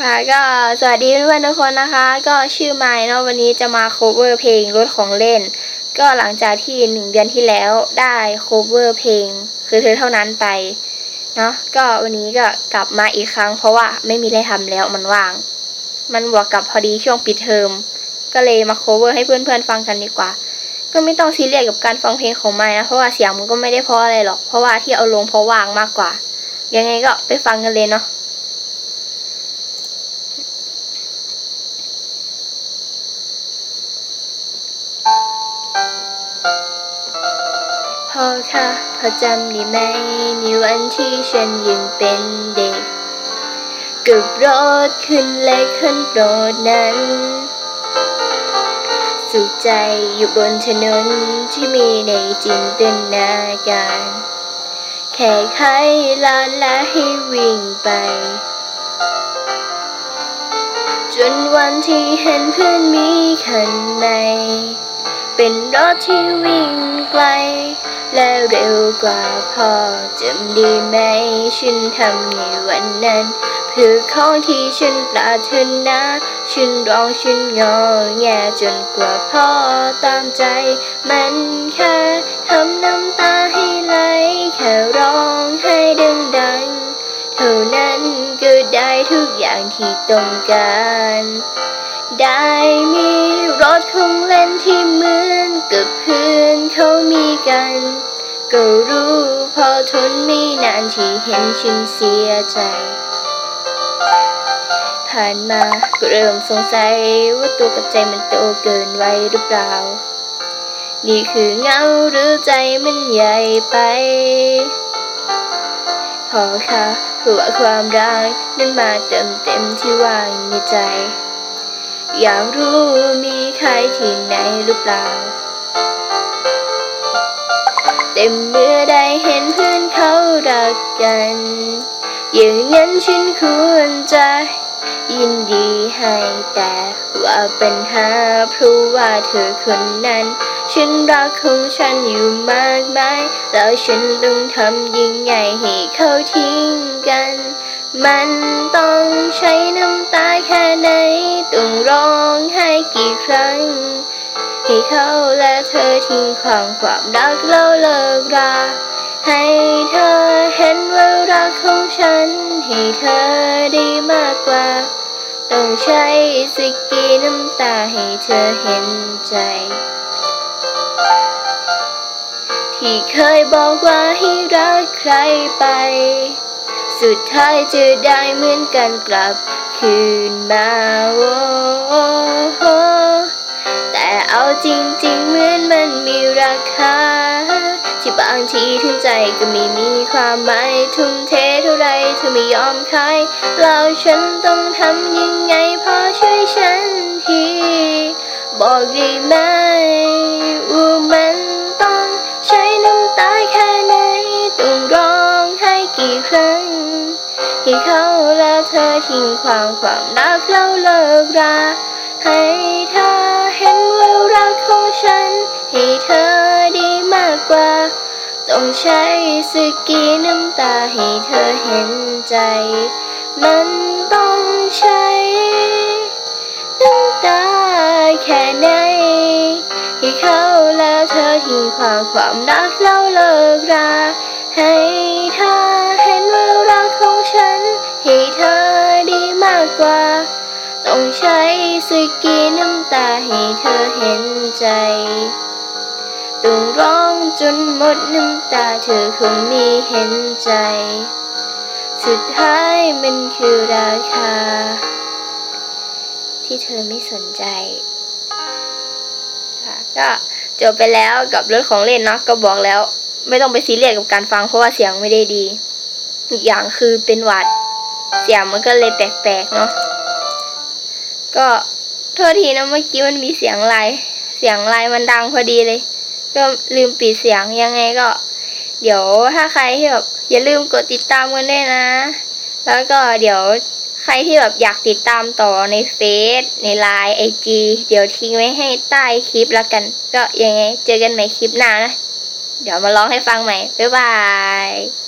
ค่ะก็สวัสดีเพื่อนๆทุกคนนะคะ ก็ชื่อไมค์เนาะวันนี้จะมา cover เพลงรถของเล่น ก็หลังจากที่หนึ่งเดือนที่แล้วได้ cover เพลง คือเธอเท่านั้นไปเนาะก็วันนี้ก็กลับมาอีกครั้ง เพราะว่าไม่มีอะไรทำแล้วมันว่าง มันบวกกับพอดีช่วงปิดเทอมก็เลยมา cover ให้เพื่อนๆฟังกันดีกว่า ก็ไม่ต้องซีเรียสกับการฟังเพลงของไมค์นะเพราะว่าเสียงมันก็ไม่ได้เพราะอะไรหรอกเพราะว่าที่เอาลงเพราะว่างมากกว่า ยังไงก็ไปฟังกันเลยเนาะ พ่อคะพ่อจำได้ไหมในวันที่ฉันยังเป็นเด็กกับรถขึ้นเล็กขึ้นโปรดนั้น สุขใจอยู่บนถนนที่มีในจินตนาการ แค่ไขลานและให้วิ่งไป จนวันที่เห็นเพื่อนมีคัน เป็นรถที่วิ่งไกล และเร็วกว่าพ่อจำด้ไหมฉันทำในวันนั้นเพื่อของที่ฉันปรารถนาฉันร้องฉันงอแงจนกว่าพ่อตามใจ มันแค่ทำน้ำตาให้ไหล แค่ร้องให้ดังๆเท่านั้นก็ได้ทุกอย่างที่ต้องการ ได้มีรถของเล่นที่มือ กับเพื่อนเขามีกัน ก็รู้พอทนไม่นานที่เห็นฉันเสียใจ ผ่านมาก็เริ่มสงสัยว่าตัวกับใจมันโตเกินไวหรือเปล่า นี่คือเงาหรือใจมันใหญ่ไป พอค่ะเพื่อว่าความรักนั้นมาเติมเต็มที่ว่างในใจ อยากรู้มีใครที่ไหนหรือเปล่า แต่เมื่อได้เห็นเพื่อนเขารักกัน อย่างนั้นฉันควรจะยินดีให้แต่ว่าปัญหาเพราะว่าเธอคนนั้น ฉันรักของฉันอยู่มากมาย แล้วฉันต้องทำยังไงให้เขาทิ้งกัน มันต้องใช้น้ำตาแค่ไหน ต้องร้องไห้กี่ครั้ง ให้เขาและเธอทิ้งความความรักแล้วเลิกราให้เธอเห็นว่ารักของฉัน ให้เธอได้มากกว่า ต้องใช้สักกี่น้ำตาให้เธอเห็นใจ ที่เคยบอกว่าให้รักใครไป สุดท้ายจะได้เหมือนกันกลับคืนมาโอ้โหแต่เอา จริงๆ เหมือนมันมีราคา ที่บางทีถึงใจก็ไม่มีความหมายทุ่มเทเท่าไรเธอไม่ยอมขายแล้วฉันต้องทำยังไงพอช่วยฉันที บอกได้ไหมว่ามันต้องใช้น้ำตาแค่ไหนต้องร้องไห้กี่ครั้งให้เขาและเธอทิ้งความความรักแล้วเลิกราให้ ใช้สก,กีน้ำตาให้เธอเห็นใจ มันต้องใช้ น้ำตาแค่ไหนให้เขาและเธอทิ้งความความรักแล้วเลิกราให้เธอเห็นว่ารักของฉัน ให้เธอดีมากกว่า ต้องใช้สก,กีน้ำตาให้เธอเห็นใจ ต้องร้องจนหมดน้ำตาเธอคงมีเห็นใจ สุดท้ายมันคือราคา ที่เธอไม่สนใจค่ะก็จบไปแล้วกับรถของเล่นเนาะก็บอกแล้ว ไม่ต้องไปซีเรียสกับการฟังเพราะว่าเสียงไม่ได้ดี อีกอย่างคือเป็นหวัด เสียงมันก็เลยแปลกๆเนาะก็โทษทีนะเมื่อกี้มันมีเสียงไลเสียงไลมันดังพอดีเลย ก็ลืมปิดเสียงยังไงก็ เดี๋ยวถ้าใครที่แบบอย่าลืมกดติดตามกันด้วยนะ แล้วก็เดี๋ยวใครที่แบบอยากติดตามต่อในเฟซในไลน์ไอจีเดี๋ยวทิ้งไว้ให้ใต้คลิปแล้วกัน ก็ยังไง เจอกันใหม่คลิปหน้านะ เดี๋ยวมาร้องให้ฟังใหม่ บ๊ายบาย